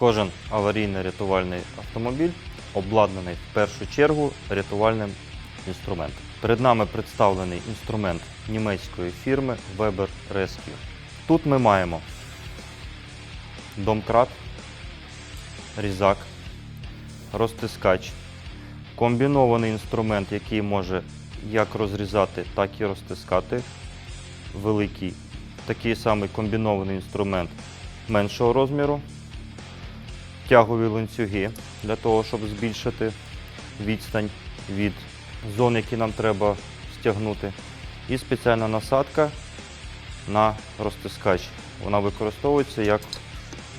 Кожен аварійний рятувальний автомобіль обладнаний в першу чергу рятувальним інструментом. Перед нами представлений інструмент німецької фірми Weber Rescue. Тут ми маємо домкрат, різак, розтискач, комбінований інструмент, який може як розрізати, так і розтискати. Великий такий самий комбінований інструмент меншого розміру, тягові ланцюги для того, щоб збільшити відстань від зон, які нам треба стягнути. І спеціальна насадка на розтискач. Вона використовується як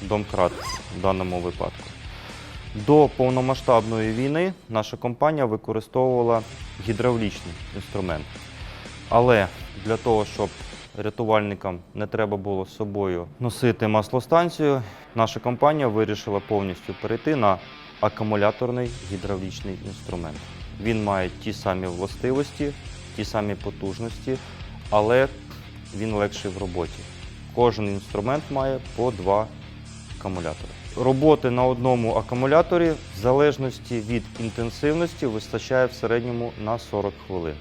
домкрат в даному випадку. До повномасштабної війни наша компанія використовувала гідравлічний інструмент. Але для того, щоб рятувальникам не треба було з собою носити маслостанцію, наша компанія вирішила повністю перейти на акумуляторний гідравлічний інструмент. Він має ті самі властивості, ті самі потужності, але він легший в роботі. Кожен інструмент має по два акумулятори. Роботи на одному акумуляторі в залежності від інтенсивності вистачає в середньому на 40 хвилин.